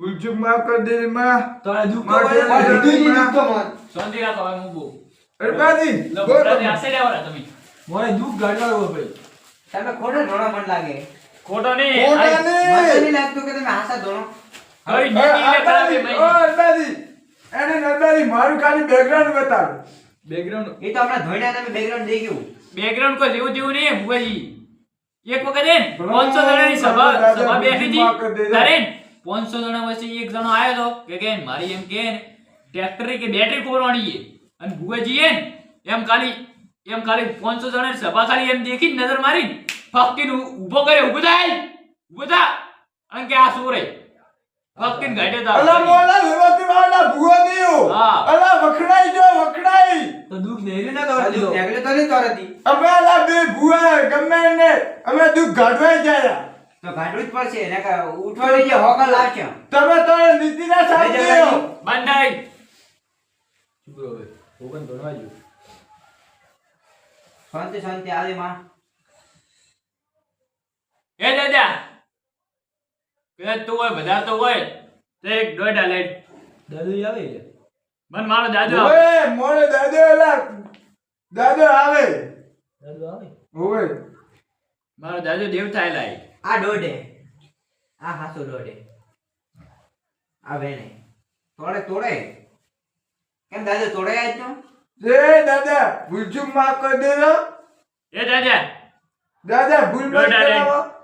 ભૂલચૂક માફ કરી દે માં તને દુઃખ તો મારે પડે ને. મારે લીધું ઈ દુઃખ તો મન. શાંતિ રાખો હવે હું બોલ અરબાજી લો બોલ ભમરાજી આશે લેવાના તમે મને દુઃખ ગાડવાનું હોય ભાઈ તમે ખોટો ધોણો મન લાગે ખોટો નહીં ખોટા આ- મને લાગતું કે તમે હાસા ધોણો હવે નીતિ એટલે ખરાબ એ અરબાજી, ઓ મહિની. અરબાજી, એને અરબાજી મારું ખાલી બેકગ્રાઉન્ડ બતાવ બેકગ્રાઉન્ડ એ તો હમણાં ધોઈના તમે બેકગ્રાઉન્ડ દઈ ગયું બેકગ્રાઉન્ડ કોઈ જેવું તેવું નહીં ભુવાજી એક વખત હે ને જણાની સભા સભા બેઠી હતી દેજો. પાંચસો જણા વચ્ચે એક જણો આવ્યો હતો કે કે મારી એમ કે ટ્રેક્ટર કે બેટરી કોરવાની છે? અને ભુવાજી ને એમ ખાલી એમ ખાલી પાંચસો જણા સભા ખાલી એમ દેખી નજર મારી ફક્કીને ઊભો કરે ઊભો થાય? ઊભો થા? અને કે આ શું રે? ફક્કીને ઘાટે તા અલા મોલા વિરોધી વાળા ભૂવો દીયો હા. અલા વખણાઈ જો વખડાઈ તો દુઃખ નેરી ના દુઃખ દીધો નીકળે તો નહીં તોરતી અમે અલા બે ભુવા ગમે ને અમે દુખ ગાઢવાઈ જાય. તો ગાંઠવું જ પડશે એને કે ઉઠવાડી જે હોકર લાવશે. તમે તો નીતિના સાહેબ લઈ. બંધાઈ ચૂપ રહો હવે? ઓગન ભણવા જો શાંતિ શાંતિ આલે માં. એ દાદા કદાચ તું હોય બધા તો હોય તે એક દોઢા લઈ દાદુ આવે છે? મન મારો દાદો. ઓય મોરે દાદો એલા દાદુ આવે. દાદુ આવે? ઓય મારો દાદો દેવ થાય છે. આ દોઢે. આ હાસો દોઢે. આ વેણે. તોડે તોડે. કેમ દાદા તોડે આજ તો? એ દાદા ભૂલચૂક માફ કરી દેજો એ દાદા. દાદા ભૂલ મત કરાવો.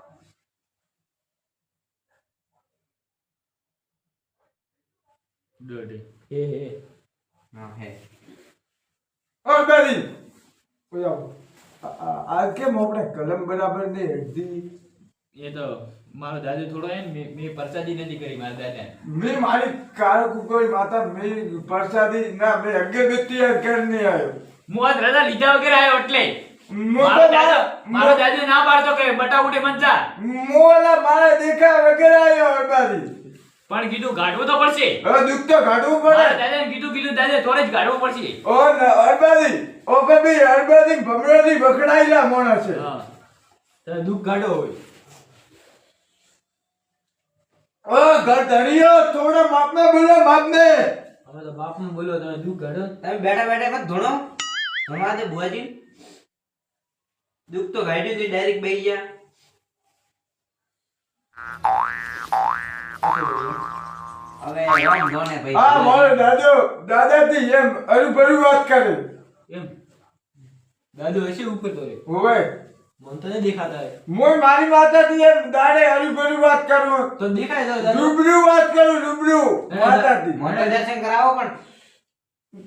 દોઢે. હે હે. હા હે. ઓ બેરી કોઈ આવો. આ- કેમ આપણે કલમ બરાબર નહીં હેડતી? એ તો મારો દાદો થોડો હે ને મેં પ્રસાદી નથી કરી મારા દાદા મેં મારી કાર કુકોઈ માતા મેં પરસાદી ના મેં અગરબત્તી ઘર નહીં આવ્યો. હું આજ રજા લીધા વગર આવ્યો એટલે. મારો દાદો ના પાડતો કે બટા ઉડે મંચા. મોલા મારા દેખા વગર આવ્યો બારી પણ કીધું ગાઢવું તો પડશે. હવે દુઃખ તો ગાઢવું પડે. દાદાને કીધું કીધું દાદા થોડે જ ગાઢવું પડશે. ઓ ન અરબાજી ઓ કભી અરબાદી ભમરાજી વખડાયેલા મોણા છે. દુઃખ ગાડો હોય. ઓ ઘર ધણીયો થોડો માપને બોલો માપને હવે તો બાપનું બોલો તમે દુખ ગાડો તમે બેઠા બેઠા મત ધોણો. ધોણા દે બુઆજી દુખ તો ગાડ્યું તું ડાયરેક્ટ બેહી ગયા. હવે રામ ધોને ભાઈ. આ મારો દાદો. દાદાથી એમ અરુભરું વાત કરે. એમ. દાદો હશે ઉપર તો રે હોવે. મન તો નહીં દેખાતા હે. મોય મારી માતાથી એમ દાડે અરુભરું વાત કરું. તો દેખાય તો દાદુ. રૂબરૂ વાત કરું રૂબરૂ. હતી મને દર્શન કરાવો પણ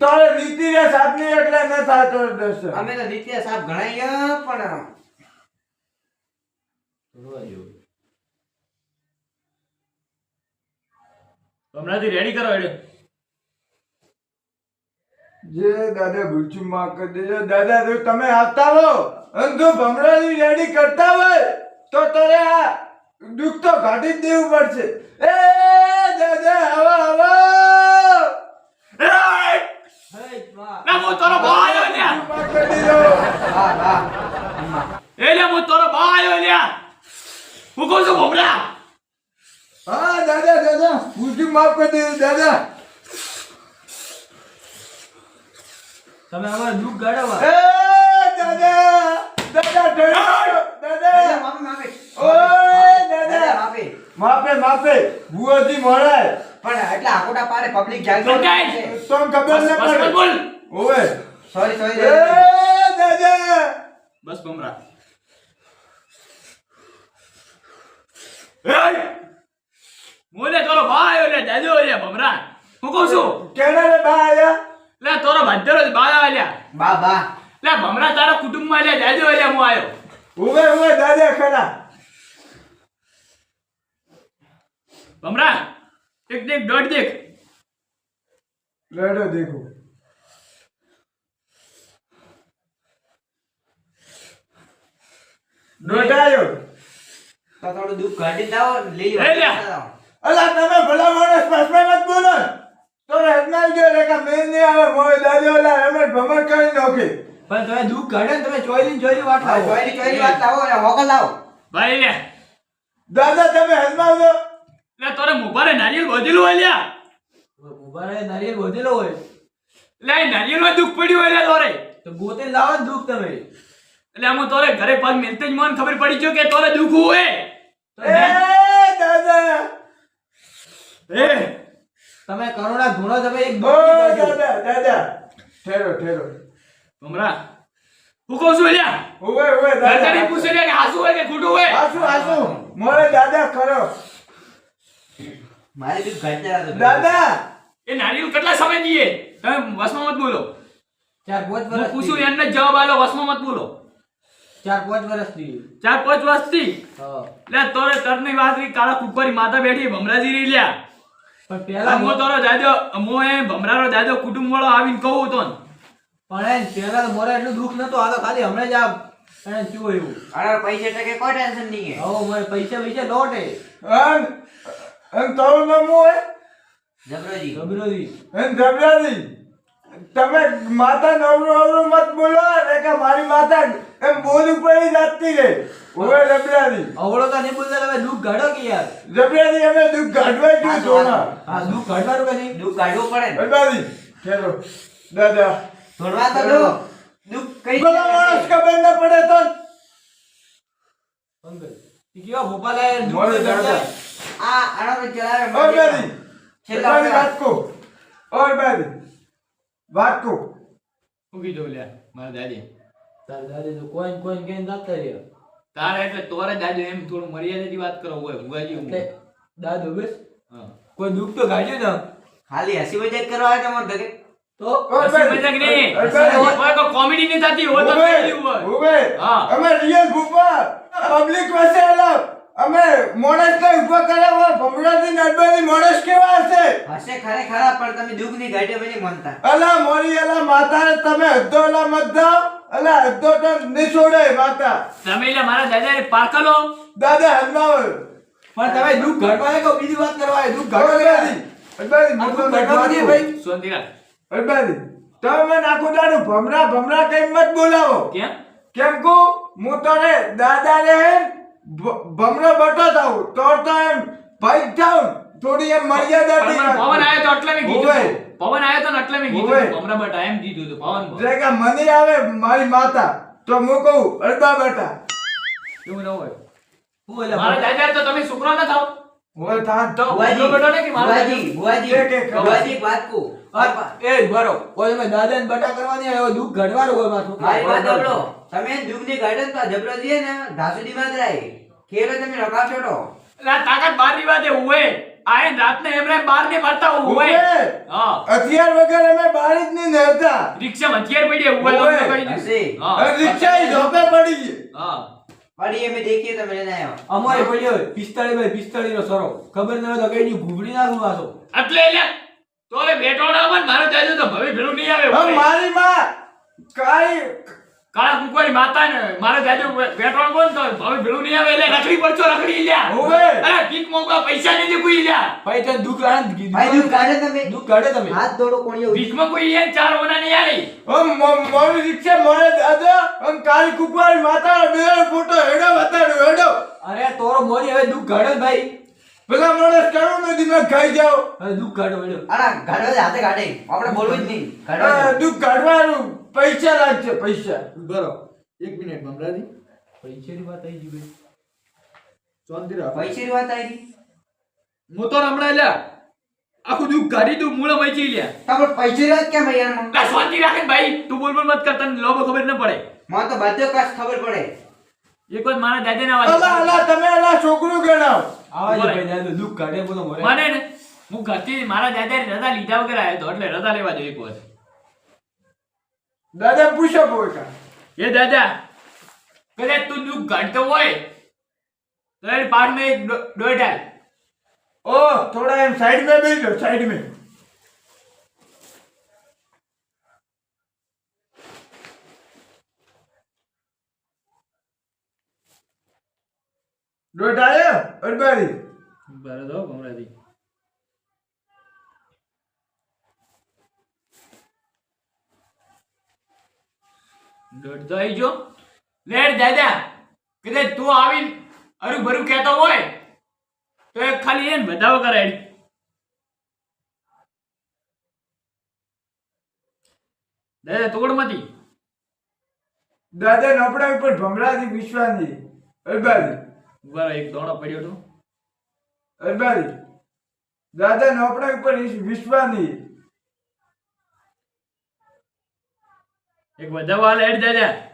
તારે નીતિ ને સાધની એટલે ન થાતો દર્શન. અમે તો નિત્ય સાહેબ ગણાય પણ હમણાંથી રેડી કરો હેડો. જે દાદા ભૂચું માં કરી દેજો. દાદા તમે આવતા હો અને જો ભમરાની રેડી કરતા હોય તો તારે આ દુઃખ તો ઘાટી જ દેવું પડશે. એ દાદા આવો આવો. ના હું તારો બા આવ્યો લે હું તારો બા આવ્યો લ્યા હું કહું છું ભમરા. હા દાદા દાદા ભૂચું માફ કરી દાદા? તમે અમારું દુઃખ ગાડવા એ દાદા. દાદા દાદા, માફી, માફી. ઓય દાદા. દાદા, માફી. માપે માપે ભુવાજી મળાય પણ એટલા આકોટા પાડે પબ્લિક જાગૃત ચોટાઈ. છે. ખબર ન બસ બસ પડે. બોલ. ઓવે સોરી સોરી એ દાદા. દાદા. બસ ભમરા એય! મોલે તારો બા આવ્યો દાદો લે ભમરા હું કહું છું? કેના રે બા આયા? લે તારો જ બા આવ્યો બા બા. લે ભમરા તારા કુટુંબમાં લે દાદો લે હું આવ્યો ઉભે ઉભે દાદા ખરા. ભમરા એક દેખ દોઢ દેખ. લડો દેખો. દોડાયો તો થોડું દુઃખ કાઢી દાઓ લઈ. અલા તમે ભલા માણસ પાછમાં મત બોલો તો હેડનાર જો રે કા મેં નહીં આવે મોય દાદો ઓલા રમેશ ભમર કરી નોખે. પણ તમે દુઃખ ઘડે ને તમે ચોયલી ચોયલી વાત હા, લાવો ચોયલી ચોયલી વાત લાવો અને હોકર લાવો ભાઈ લે. દાદા તમે હસમાં છો? લે તારે મુબારે નારિયેલ બોધેલું હોય લ્યા. મુબારે નારિયેલ વધેલો હોય. એટલે આ નારિયેલમાં દુઃખ પડ્યું હોય લે તોરે. તો ગોતે લાવો દુઃખ તમે. એટલે આમ તોરે ઘરે પગ મેલતે જ મને ખબર પડી ગયો કે તોરે દુઃખ હોય. એ દાદા. એ. તમે કરુણા ધૂણો તમે એક દાદા દાદા. ઠેરો ઠેરો. ભમરા હું કહું છું લ્યા ઓવે ઓવે ઘરકારી દાદા પૂછે કે હાસુ હોય કે ખોટું હોય? આસુ આસુ મોરે દાદા ખરો. મારે ઘટતા હતા. દાદા! એ નાની કેટલા સમય દઈએ તમે વસમાં મત બોલો. ચાર પાંચ વર્ષ પૂછું એમને જવાબ આલો વસમાં મત બોલો. ચાર પાંચ વર્ષથી. ચાર પાંચ વર્ષથી? થી લે તોરે તરની વાત રી કાળા કુપરી માતા બેઠી ભમરાજી રી લ્યા. પણ પેલા મો તારો દાદો મો એ ભમરારો દાદો કુટુંબ વાળો આવીને કહું તો. પણ એમ પેલા તો મોરે એટલું દુઃખ નતું આ તો ખાલી હમણાં જ આ એને થયું એવું. અરે પૈસા ટકે કોઈ ટેન્શન નહીં હે. મારે પૈસા પૈસા લોટે. અન અન તારું નામ હું હે? જબરોજી. ગભરોજી અન ધબરાજી તમે માતા નવરો નવરો મત બોલો ને કે મારી માતા એમ બોલ ઉપર જાતી રે ઓવે જબરાજી. અવળો તો નહીં બોલતા તમે દુઃખ ગાઢો કે યાર? જબરાજી અમે દુઃખ કાઢવા જ જોના હા દુઃખ કાઢવાનું કે દુઃખ કાઢવું પડે ને. ધબરાજી ઠેરો દાદા. ધોળવા તો દો. દુખ કઈ ગયો માણસ ખબર ન પડે તો પંકજ ઈ કેવા ભોપાલા યાર મોડે કરતા. આ આનો ચલાવે ઓય બેરી છેલ્લા વાત કો ઓય બેરી વાત કો ઉગી જો લ્યા મારા દાદી. તાર દાદી તો કોઈ કોઈન કોઈ દાતા કહીને તારે એટલે તોરે દાદી એમ થોડું મર્યાદાથી વાત કરો હોય ભુગાજી હું. એટલે દાદુ બસ? હા. કોઈ દુઃખ તો ગાજ્યો ને? ખાલી હસી મજાક કરવા આવે તમારે ધગે તો મજાક નહીં. હોય કોઈ comedy નહીં થતી હોય તો દેવું. ઉભે હા. અમે રિયલ ભૂપા. પબ્લિક પાસે એલા અમે મોણસ ને ઊભો કર્યા ભમરાથી નડબાથી મોણસ કેવા હશે? હશે ખરે ખરા પણ તમે દુઃખની ગાંઠે બની મનતા. અલા મોરી અલા માતા તમે હદ્દો અલા મત જાઓ અલા હદ્દો તો નહીં છોડે માતા. તમે એટલે મારા દાદાને પારખલો દાદા હદમાવ પણ તમે દુઃખ ઘટવાય કે બીજી વાત કરવા દુઃખ ઘટવા નથી. ભાઈ શાંતિ તમે મને આખું દાડું ભમરા ભમરા કઈ મત બોલાવો? કેમ? કેમ કો હું તને દાદા રે ભમરો બટો થાઉં તો તો એમ ભાઈ થાઉં થોડી એમ મર્યાદાથી પણ પવન આવ્યો તો એટલે મેં કીધું પવન આવ્યો તો એટલે મેં કીધું ભમરા બટા એમ કીધું હતું પવન જે કે મને આવે મારી માતા તો હું કહું અરબા બેટા. એવું ન હોય. હું એટલે મારા દાદા તો તમે છોકરો ના થાવ. થા તો બટો ને કે મારા બુઆજી બુઆજી એક વાત કહું. એ બરો. કોઈ તમે દાદા ને બટા કરવાની આવ્યો દુઃખ ઘડવાનું હોય માથું મારી વાત સાંભળો. તમે દુઃખની ગાંઠે માં જબરો દઈએ ને ધાસુડી માં રાય ખેલો તમે રકા છોડો એટલે તાકાત બારની વાત એ હોય આ રાતને એમને બાર ને મારતા હોય હા. હથિયાર વગર અમે બહાર જ નહીં નડતા રિક્ષામાં હથિયાર પડી હોય તો હોવે. તમને કહી દઉં. હશે. હા. રિક્ષા ઈ ઝોપે પડી ગઈ. હા. પડી અમે દેખીએ તમે લઈને આવ્યો. અમારે પડ્યો હોય પિસ્તાળી બાય પિસ્તાળી નો સરો. ખબર ન હોય તો કઈ ની ઘૂંઘડી ના એટલે એટલે તોરે બેટોડા આવે ને મારો દાદો તો ભવે ભેળું નહીં આવે. મારી માં કાઈ કાળા કુકવારી માતા ને મારો દાદો બેટોણ બોલ તો ભવે ભેળું નહીં આવે એટલે રખડી પડશો રખડી લ્યા. હોવે. અરે ભીખ મોંઘા પૈસા નહીં કોઈ લ્યા. ભાઈ તને દુઃખ કીધું. ભાઈ દુઃખ કાઢે તમે. દુઃખ કાઢે તમે? હાથ દોડો કોણીએ ભીખમાં કોઈ યાર ચાર ઓના નહીં આવી હવે મ- મારી રિક્ષા મારે દાદા અને કાળી કુકવારી માતા ફોટો હેડો બતાડ્યો હેડો. અરે તોરો મોરી હવે દુઃખ કાઢે ભાઈ. પેલા મને કરું ને મેં ખાઈ જાઓ. અરે દુખ કાઢો પડ્યો અરે ગાડો હાથે કાઢે. આપણે બોલવું જ નહીં. ગાડો દુખ કાઢવાનું. પૈસા લાગશે પૈસા. બરો એક મિનિટ ભમરાજી પૈસાની વાત આવી ગઈ ચોંધી રાખ પૈસાની વાત આવી હું તો હમણાં લ્યા આખું દુઃખ કાઢી દઉં મૂળ મચી લ્યા. તમે પૈસા વાત કેમ યાર લા શાંતિ રાખે ભાઈ. તું બોલ બોલ મત કર તને લોભ ખબર ન પડે. મને તો બધે કાશ ખબર પડે. એક વાર મારા દાદા ના અલા અલા તમે અલા છોકરું ગણાવ. દુઃખ કાઢે બોલો ને હું મારા દાદાની રજા લીધા વગર આવ્યો હતો એટલે રજા લેવા જોઈએ કોઈ દાદા પૂછો પોતા. એ દાદા કદાચ તું દુઃખ કાઢતો હોય તો એ મેં દોઢાય ઓ થોડા એમ સાઈડ મેં બેસો સાઈડ મેં. ડોટાએ અડબારી. બરાબર હો ભમરાજી દોઢ તો આવી જો લેડ દાદા કદાચ તું આવીને અરું ભરું કહેતો હોય તો એ ખાલી એને વધાવો કરાય. દાદા તોડમાંથી દાદા નપડાવી પણ ભમરાજી વિશ્વાની અરબાજી રહો, એક દોણો પડ્યો તો. અરબારી દાદા નપડા ઉપર વિશ્વાની. એક બધા વાલ હેડ દાદા.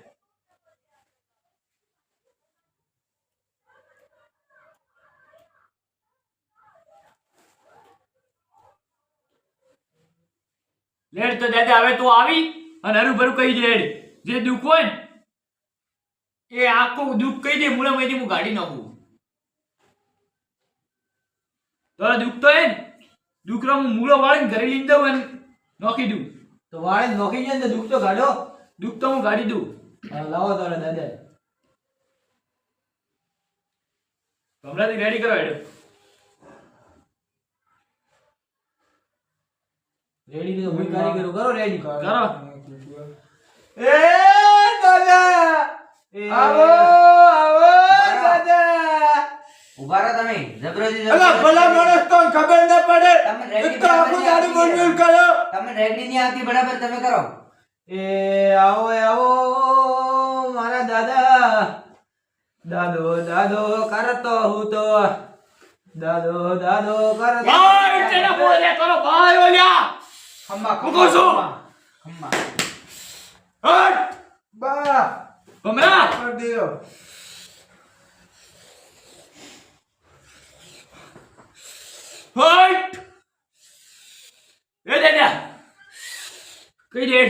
લેડ તો દાદા હવે તું આવી અને હરું ભરું કહી દે જે દુઃખ હોય ને એ આખું દુઃખ કહી દે મૂળામાંથી હું ગાડી નાખું. તો દુઃખ તો હે ને દુઃખ હું મૂળો વાળીને ઘરે લઈ દઉં અને નોખી દઉં. તો વાળે નોખી જાય ને દુઃખ તો ગાડો દુઃખ તો હું ગાડી દઉં. લાવો તારે દાદા. હમણાંથી રેડી કરો હેડ. રેડી તો હું કારીગરો કરો રેડી કરો. એ દાદા! આવો આવો દાદા. ઊભા રહો તમે. જબરજી અલા ભલા માણસ તો ખબર ન પડે. એક તો આખું દારૂ બોલ્યું કરો તમે રેડી ની આવતી બરાબર તમે કરો. એ આવો એ આવો મારા દાદા. દાદો દાદો કરતો હું તો. દાદો દાદો કરતો ભાઈ તેના બોલે કરો ભાઈ ઓલ્યા. ખમ્મા ખમ્મા હટ. બા. ભમરા કર દિયો હટ એ દાદા કઈ દે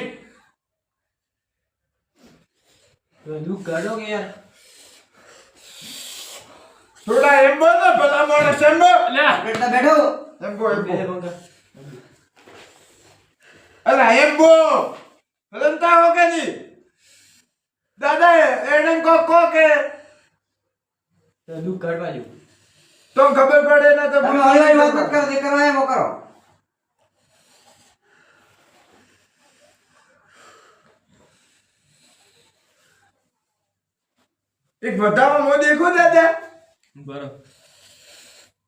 તો દુઃખ કાઢો કે યાર થોડા એમ બોલો ભલા માણસ એમ બેઠા બેઠો એમ બોલ એમ બે. અલા એમ બોલ રમતા હો કે નહીં દાદા એને કો કો કે તો દુઃખ કાઢવા જેવું. તો ખબર પડે ને તો ઓનલાઈન વાત કરો જે કરવા એમ કરો. એક બતાવો મો દેખો દાદા. બરો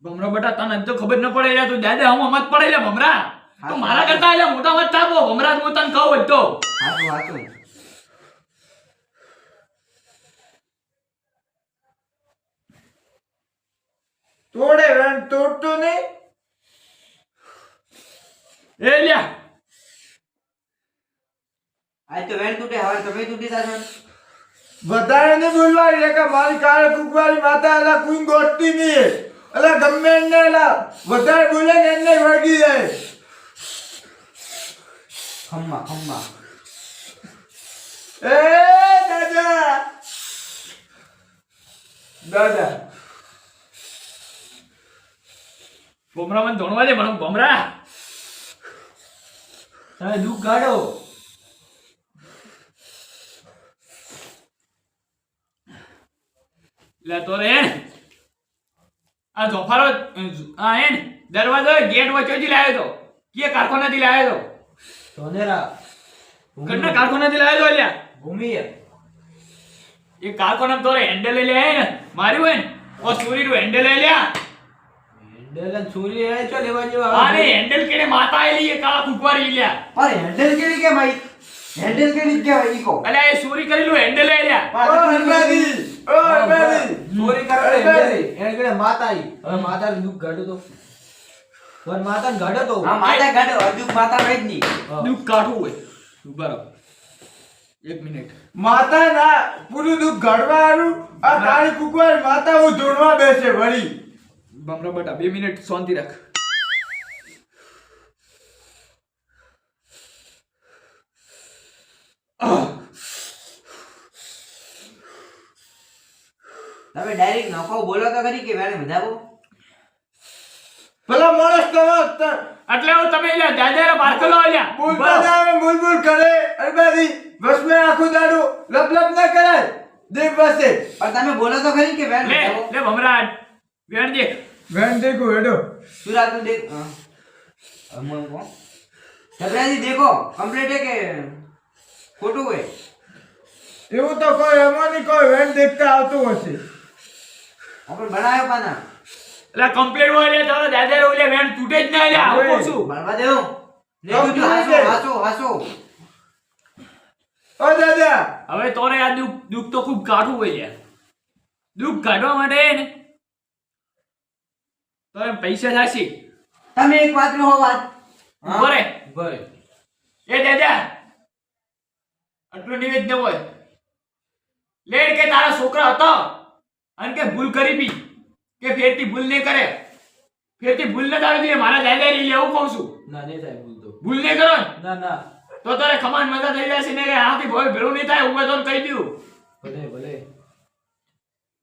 ભમરા બટા તને તો ખબર ન પડે યાર તું દાદા હું મત પડે લે ભમરા. તો મારા કરતા યાર મોટા મત થાબો ભમરા હું તને કહું જ તો હાચું તોડે વેણ તોડતો નહીં. એ લ્યા. આજ તો વેણ તૂટે હવે તમે તૂટી જાશો. વધારે નહીં બોલવાની કે મારી કાળે કુકવારી માતા એલા કોઈ ગોઠતી નહીં. એલા ગમે એને એલા વધારે બોલે ને એને વળગી જાય. ખમ્મા ખમ્મા. એ દાદા. દાદા. ભમરા મને ધોણવા દે પણ ભમરા તમે દુઃખ કાઢો. લે તો રે. આ જોફારો આ હે ને દરવાજો ગેટ વચ્ચેથી લાવ્યો તો. કે કારખાનાથી લાવ્યો તો. સોનેરા કરના કારખાનાથી લાવ્યો તો લ્યા ભૂમિ એ. કારખાના તો હેન્ડલ લઈ લે માર્યું હોય ને ઓ ચોરી નું હેન્ડલ લઈ લ્યા હેન્ડલ અને છોરી એ ચો લેવા જેવા અરે હેન્ડલ કેને માતા આયલી એ કાળા કુકવારી લ્યા અરે હેન્ડલ કેવી કે ભાઈ? હેન્ડલ કેવી કે ભાઈ કો અલે એ ચોરી કરેલું હેન્ડલ લ્યા. ઓ હરબાદી ઓ હરબાદી ચોરી કરો હેન્ડલ એને કડે માતા આઈ હવે માતા દુઃખ ગાડો તો. પર માતા ને ગાડો તો. હા માતા ગાડો હજુ માતા રહે જ નહીં. દુખ દુઃખ કાઢવું હોય. બરાબર એક મિનિટ. માતા ના પૂરું દુઃખ ઘડવાનું આ તારી કુકવાર માતા હું જોડવા બેસે વળી. બમરા બટા બે મિનિટ શાંતિ રાખ. તમે ડાયરેક્ટ નખો બોલો તો કરી કે વેણે વધાવો? ભલા માણસ તમે ત- એટલે હું તમે લે દાદારા પાર્કલો લ્યા. બોલતા ના આવે બોલ કરે. હરબાદી બસ મેં આખું દાડું લપ લપ ના કરે દેખ પાસે પણ તમે બોલો તો ખરી કે વેણ લે લે ભમરા વેણ દેખ વેણ દેખો હેડો સુરાતું દેખ હા. હમણાં કોણ જબરાજી દેખો કમ્પ્લીટ હે કે ખોટું હોય એવું તો કોઈ નહીં કોઈ વેણ દેખતા આવતું હશે. આપણે બનાવ્યો પાના એટલે કમ્પ્લીટ હોય એટલે તારો દાદા રે ઓલે વેણ તૂટે જ ના એટલે આવું છું. ભણવા દેવો ને તું હાસો હાસો હાસો. ઓ દાદા! હવે તોરે આ દુઃખ દુઃખ તો ખૂબ કાઢું હોય યાર દુઃખ કાઢવા માટે ને તો એમ પૈસા થશે તમે એક વાત નો વાત. બરે બરે એ દાદા આટલું નિવેદન હોય. લેડ કે તારા છોકરા હતો અને કે ભૂલ કરી બી કે ફેરથી ભૂલ નહીં કરે. ફેરથી ભૂલ ન તારી જોઈએ મારા દાદા લઈ એવું કહું છું. ના નહીં થાય ભૂલ તો. ભૂલ નહીં કરો ના? ના તો તારે ખમાન મજા થઈ જશે ને કે આથી ભોય ભેળું નહીં થાય હું તો કહી દઉં. ભલે ભલે.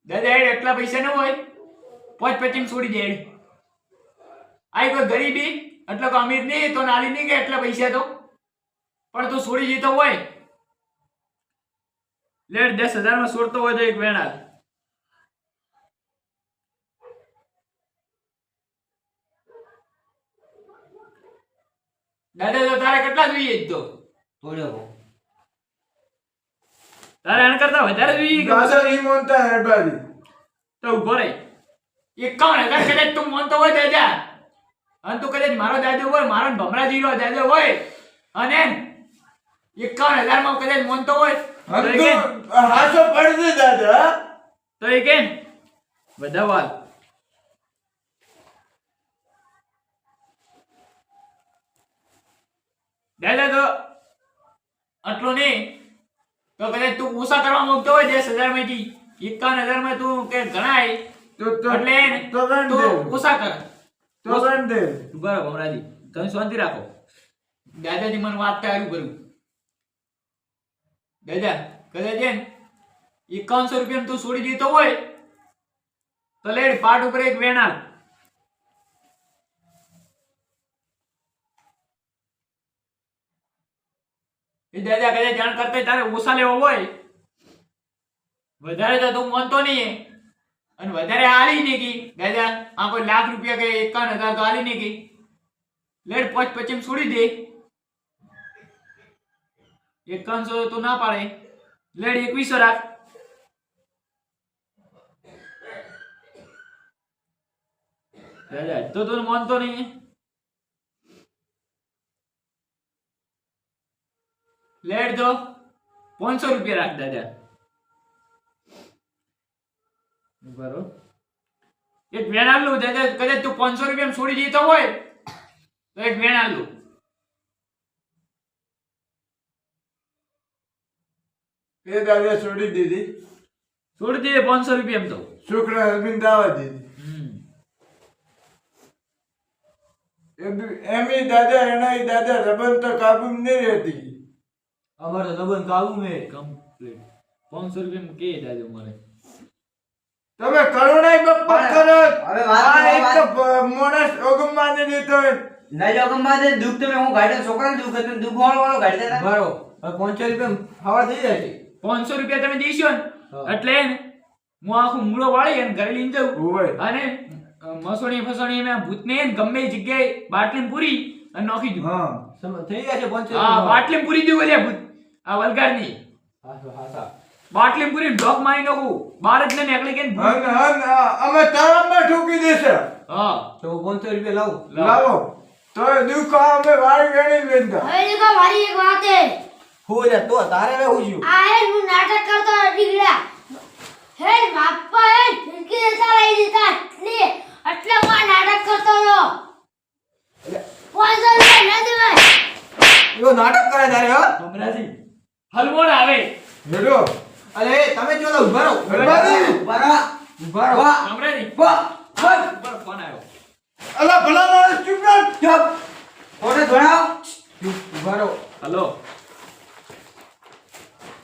દાદા એટલા પૈસા ન હોય. પોચ પચીમ છોડી દે આઈ કોઈ ગરીબી એટલે કોઈ અમીર નહીં તો નાલી નહીં કે એટલા પૈસા તો. પણ તું છોડી જીતો હોય. લેટ દસ હજારમાં છોડતો હોય તો એક વેણા. દાદા તો તારે કેટલા જોઈએ જ તો? થોડો. તારે એના કરતા વધારે જોઈએ કે નહીં માનતા તો ઊભો રહી. એકાવન હજાર કદાચ તું મોનતો હોય દાદા અને તું કદાચ મારો દાદો હોય મારો ભમરાજીનો દાદો હોય અને એકાવન હજારમાં કદાચ મોનતો હોય. હાસો પડશે દાદા? તો એ કેમ? બધા વાત દાદા. તો આટલું નહીં. તો કદાચ તું ઓછા કરવા માંગતો હોય દસ હજારમાંથી એકાવન હજારમાં તું કે ગણાય તો એટલે તો ઓછા કર. તો ગણ બરાબર ભમરાજી તમે શાંતિ રાખો. દાદાજી મને વાત કર્યું કર્યું દાદા, કદાચ છે એકાવનસો રૂપિયા તું છોડી દીધો હોય, તો લેડ પાટ ઉપર એક વેણા એ દાદા કદાચ જાણ કરતા તારે ઓછા લેવો હોય. વધારે તો તું માનતો નહીં. અને વધારે આલી નહીં કી દાદા આ કોઈ લાખ રૂપિયા કે એકાવન હજાર તો આલી નહીં કી લેટ પોચ પચીમ છોડી દે. એકાવનસો તો ના પાડે. લેડ એકવીસો રાખ. દાદા તો તું માનતો નહીં. લેડ તો પાંચસો રૂપિયા રાખ દાદા. બરોબર એક વેણ આલું કદાચ તું પાંચસો રૂપિયા છોડી જતો હોય તો એક વેણ આલું. એ દાદા છોડી દીધી. છોડી દે પાંચસો રૂપિયા તો. છોકરા હસબન્ડ દાવા દીધી. એમ- એમી દાદા એના દાદા રબન તો કાબુ નહીં રહેતી. અમારે તો લગન કાવું મે કમ્પ્લીટ પાંચસો રૂપિયા કે દાદા મારે તમે કરુણાઈ બપ્પા કરો. હવે મારા આ નો એક. તો મોણસ ઓગમમાં ને દેતો હોય. ઓગમમાં દે દુઃખ તમે હું ગાડી છોકરાને દુઃખ હતું દુખ વાળો વાળો ગાડી દેતા બરો હવે પાંચસો રૂપિયા હવા થઈ જાય છે. પાંચસો રૂપિયા તમે દેશો ને. એટલે ને, હું આખું મૂળો વાળી અને ઘરે લઈને જઉં. અને મસોણી ફસોણી એમાં ભૂતને ને ગમે એ જગ્યાએ બાટલી પૂરી અને નોખી દઉં. હા. થઈ ગયા છે પાંચસો હા બાટલી પૂરી દઉં એટલે ભૂત આ વલગાડની હા હાસા બાટલીમાં પૂરી ઢોક મારી નાખું. બાર જ ને નીકળી ગઈ ને ભૂત. હન હન અમે તળાવમાં ઠોકી દેશે. હા. તો હું પાંચસો રૂપિયા લાવું. લાવો. તો દુકા અમે વાળી વેણી વેંદા હવે દુકા મારી એક વાત હે હો રે તો તારે રે હું છું. આ હે હું નાટક કરતો નીકળ્યા. હે બાપા હે ફિરકી દેતા લઈ દેતા એટલે એટલે હું નાટક કરતો હતો પાંચસો રૂપિયા ન દેવાય. એવો નાટક કરે તારે હો? ભમરાજી હલવો ને આવે. હેડો. અરે તમે ચલો ઊભા રહો. હરબાજી! ઊભા રહો. ઊભા રહો. સાંભળે ભમરાજી વાહ. વાહ. ઉપર ફોન આવ્યો? અલા ભલા માણસ ચૂપ. ના ચૂપ ફોટો ધોડાવ ઊભા રહો. હલો.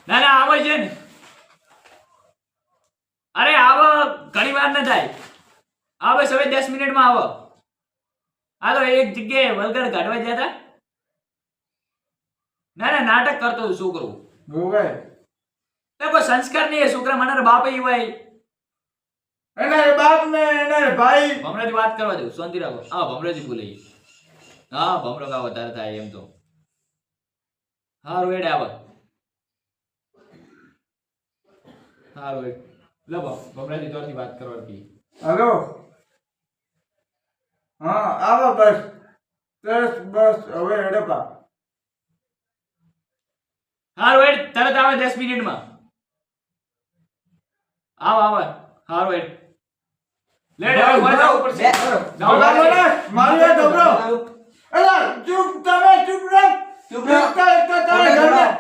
ના ના આવે છે ને. અરે આવો ઘણી વાર ન થાય. આવે બસ હવે દસ મિનિટમાં આવો. હાલો એક જગ્યાએ વલગડ કાઢવા જતા ના ના નાટક કરતો હતો કરવું ભોગાય. કોઈ સંસ્કાર નહીં એ છોકરા મને બાપ એ હોય. એના એ બાપ ને એના ભાઈ. ભમરાજી વાત કરવા દઉં શાંતિ રાખો. હા ભમરાજી બોલે હા ભમરો કા વધારે થાય એમ તો. હારું એડે આવો. હારું એડ લો ભમ- ભમરાજી તોરથી વાત કરવા કી. હલો. હા આવો બસ. બસ બસ હવે હડપા હારું તરત આવે દસ મિનિટમાં. આવ આવ હારો હેડ લેડ આવ ઘરે પડશે. જાઓ, બોલા, જાઓ. બોલા, મારું એ ધબરો. એલા, ચૂપ તમે ચૂપ રહો. ચૂપ રહો. તો- એક તો તારે ઘરને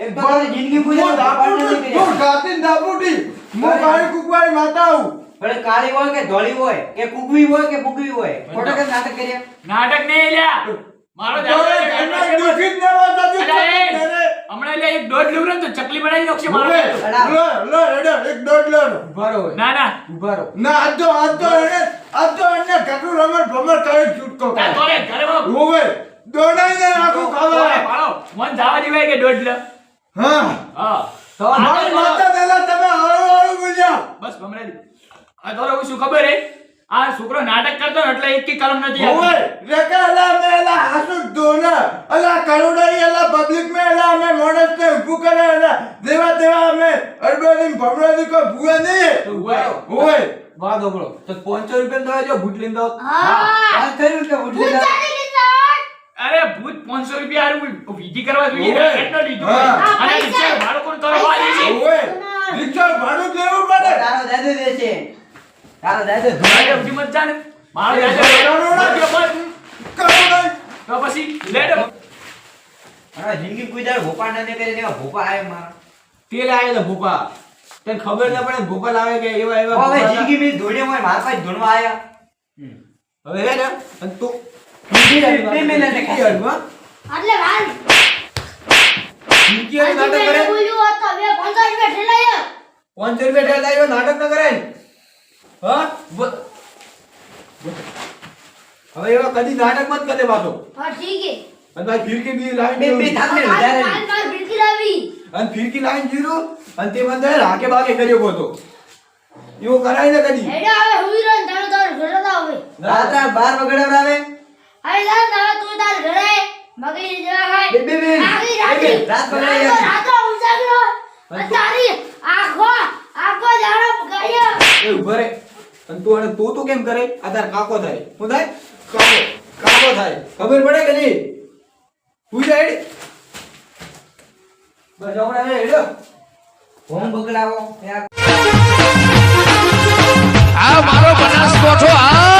એક તો તારી જિંદગી હું પૂછે દાપુટી, હું ગાતીને દાપુટી. હું કાળી કુકવાઈ માતા હું. ભલે કાળી હોય કે ધોળી હોય કે કુકવી હોય કે બુકવી હોય? ખોટા કે નાટક કર્યા? નાટક નહીં લ્યા. મારો. હમણાં લે એક દોઢ લીવર તો ચકલી બનાવી નાખશે મારો લો, લો, હેડો, એક દોઢ લો. ઊભા રહો ના ના ઊભા રહો ના, આજ તો- આજ તો એને- આજ તો એને ઘરનું રમત ભમર કરી છૂટકો. તોરે ઘરે બહુ ઉભે, દોડાઈને આખું ખાવા. પાડો મન જવા દેવાય કે દોઢ લો હા હા તો મારી માતા તમે હળવું બોલ્યા. બસ ભમરાજી આ તો હું શું ખબર હે આ છોકરો નાટક કરતો એટલે એક કલમ નથી ઓય રેકાલા મેલા હાસુ ધોના, એલા કરુડાઈ અલા public માં એલા અમે મોડસને ઊભું કરે અલા દેવા દેવા અમે અડબડીને ભમરાથી કો ભૂવા નહીં. ઓય ઓય વાત સાંભળો તો 500 રૂપિયા દવા જો ભૂત લઈને દો હા. આ થયું કે ઉઠી જા. અરે ભૂત 500 રૂપિયા હારું વિધિ કરવા જોઈએ. એટલો લીધો? અને રિક્ષા ભાડું કોણ કરવા દે છે ઓય રિક્ષા ભાડું લેવું પડે. તારો દાદુ દે છે. તારો દાદુ ભાઈ સમજી મત જા ને મારો એ દાદો ભાડું ના. બસ. કરુડાઈ. તો પછી લેટ હવે જિંદગી કોઈ દાડો ભોપા ને કરે એવા ભોપા આવે મારા. તેલ આવે તો ભૂપા તને ખબર ના પડે ભૂપા લાવે કે એવા એવા હવે જિંદગી મેં ધોડ્યો હોય મારા પાસે ધોણવા આયા. હવે હે ને? અને તું બે મહિના ને ફિરકી હડવા એટલે વાલ. ફિરકી નાટક કરે? બોલ્યું તો બે પંદર રૂપિયા ઠેલાયો. 500 રૂપિયા ઠેલ નાટક ન કરે હા બ- હવે એવા કદી નાટક મત કરે પાછો. હા ઠીક હે અને ભાઈ ફિરકી બી લાવી બે બે થાક ને માર માર લાવી. અને ફિરકી લાવી જીરું અને તે મને રાકે બાકે કર્યો ગોતો. એવો કરાય ને કદી. એડે હવે હુઈ રહ્યો ને તારો તાર ઘરે હવે. રાત્રે બાર વગડે આવે? હવે લા ના તું તાર ઘરે મગી જવા ખાય બે બે બે રાત આવી. રાતો ઉજાગરો. અને તારી આખો આખો દાડો ગયો. એ ઊભા રે. અને તું અને તું તું કેમ કરે? આ તાર કાકો થાય. હું થાય? કાકો. કાકો થાય. ખબર પડે કે નહીં? હું જાય હેડ. બસ હમણાં હેડો. હોમ બગડાવો. આ મારો બનાસકોઠો આ